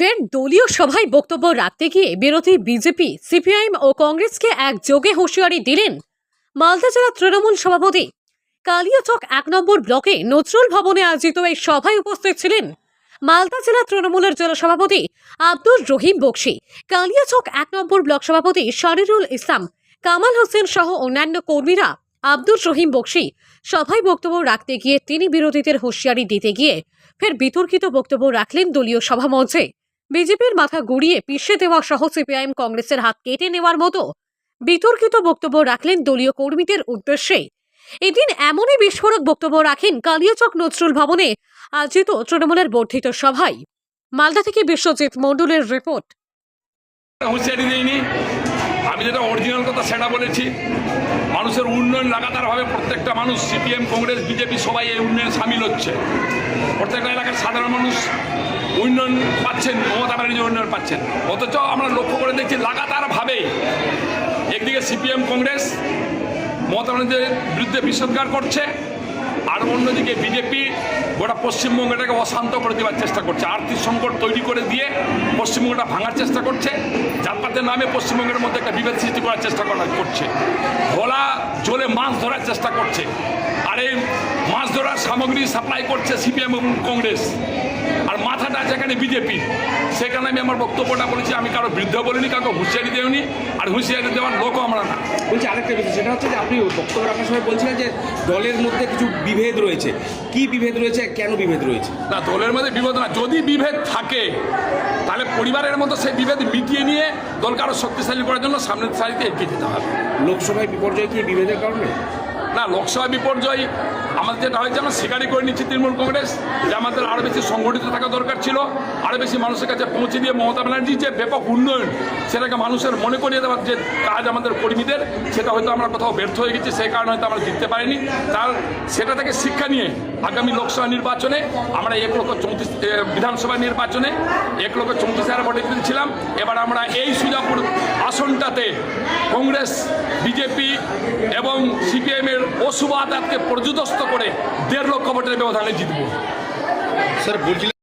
ফের দলীয় সভায় বক্তব্য রাখতে গিয়ে বিরোধী বিজেপি, সিপিআইএম ও কংগ্রেসকে একযোগে হুঁশিয়ারি দিলেন মালদা জেলা তৃণমূল সভাপতি। কালিয়াচক এক নম্বর ব্লকে নজরুল ভবনে আয়োজিত এই সভায় উপস্থিত ছিলেন মালদা জেলা তৃণমূলের জেলা সভাপতি আব্দুর রহিম বক্সি। কালিয়াচক এক নম্বর ব্লক সভাপতি শারিরুল ইসলাম, কামাল হোসেন সহ অন্যান্য কর্মীরা আব্দুর রহিম বক্সি। সভায় বক্তব্য রাখতে গিয়ে তিনি বিরোধীদের হুঁশিয়ারি দিতে গিয়ে ফের বিতর্কিত বক্তব্য রাখলেন দলীয় সভামঞ্চে। বিজেপির মাথা গুড়িয়ে পিষে দেওয়া সহ সিপিআইএম কংগ্রেসের হাত কেটে নেওয়ার মতো বিতর্কিত বক্তব্য রাখলেন দলীয় কর্মীদের উদ্দেশ্যে। এদিন এমনই বিস্ফোরক বক্তব্য রাখেন কালিয়াচক নজরুল ভবনে আয়োজিত তৃণমূলের বর্ধিত সভায়। মালদা থেকে বিশ্বজিৎ মণ্ডলের রিপোর্ট। আমি যেটা অরিজিনাল কথা সেটা বলেছি, মানুষের উন্নয়ন লাগাতারভাবে প্রত্যেকটা মানুষ সিপিএম কংগ্রেস বিজেপি সবাই এই উন্নয়নে সামিল হচ্ছে। প্রত্যেকটা এলাকার সাধারণ মানুষ উন্নয়ন পাচ্ছেন, মমতা ব্যানার্জি উন্নয়ন পাচ্ছেন। অথচ আমরা লক্ষ্য করে দেখছি লাগাতারভাবে একদিকে সিপিএম কংগ্রেস মমতা ব্যানার্জির বিরুদ্ধে বিষোদ্গার করছে আর অন্যদিকে বিজেপি গোটা পশ্চিমবঙ্গটাকে অশান্ত করে দেওয়ার চেষ্টা করছে। আর্থিক সংকট তৈরি করে দিয়ে পশ্চিমবঙ্গটা ভাঙার চেষ্টা করছে। জাতপাতের নামে পশ্চিমবঙ্গের মধ্যে একটা বিভেদ সৃষ্টি করার চেষ্টা করা করছে। ভোলা জলে মাছ ধরার চেষ্টা করছে। আর এই মাছ ধরার সামগ্রী সাপ্লাই করছে সিপিএম এবং কংগ্রেস। মাথাটা যেখানে বিজেপি। সেখানে আমি আমার বক্তব্যটা বলেছি আমি কারও বিরুদ্ধে বলিনি কাউকে হুঁশিয়ারি দেওনি আর হুঁশিয়ারি দেওয়ার লোকও আমরা না। বলছি আরেকটা বিষয় সেটা হচ্ছে যে আপনি বক্তব্য রাখার সময় বলছিলেন যে দলের মধ্যে কিছু বিভেদ রয়েছে। কি বিভেদ রয়েছে কেন বিভেদ রয়েছে? না দলের মধ্যে বিভেদ না যদি বিভেদ থাকে তাহলে পরিবারের মতো সেই বিভেদ মিটিয়ে নিয়ে দলকে আরও শক্তিশালী করার জন্য সামনের সারিতে এগিয়ে যেতে হবে। লোকসভায় বিপর্যয় কি বিভেদের কারণে? না লোকসভা বিপর্যয় আমাদের যেটা হয়েছে, আমরা স্বীকারই করে নিচ্ছি তৃণমূল কংগ্রেস যে আমাদের আরও বেশি সংগঠিত থাকা দরকার ছিল আরও বেশি মানুষের কাছে পৌঁছে দিয়ে মমতা ব্যানার্জি যে ব্যাপক উন্নয়ন, সেটাকে মানুষের মনে করিয়ে দেওয়ার যে কাজ আমাদের কর্মীদের, সেটা হয়তো আমরা কোথাও ব্যর্থ হয়ে গেছি, সেই কারণে হয়তো আমরা জিততে পারিনি। তার সেটা থেকে শিক্ষা নিয়ে আগামী লোকসভা নির্বাচনে আমরা এক লক্ষ চৌত্রিশ বিধানসভা নির্বাচনে এক লক্ষ চৌত্রিশ হাজার ভোটে জিতেছিলাম এবার আমরা এই সুজাপুর আসনটাতে কংগ্রেস, বিজেপি এবং সিপিএমের অশুভ আদাতকে পর্যদস্ত করে দেড় লক্ষ ভোটের ব্যবধানে জিতব। স্যার বলছিলেন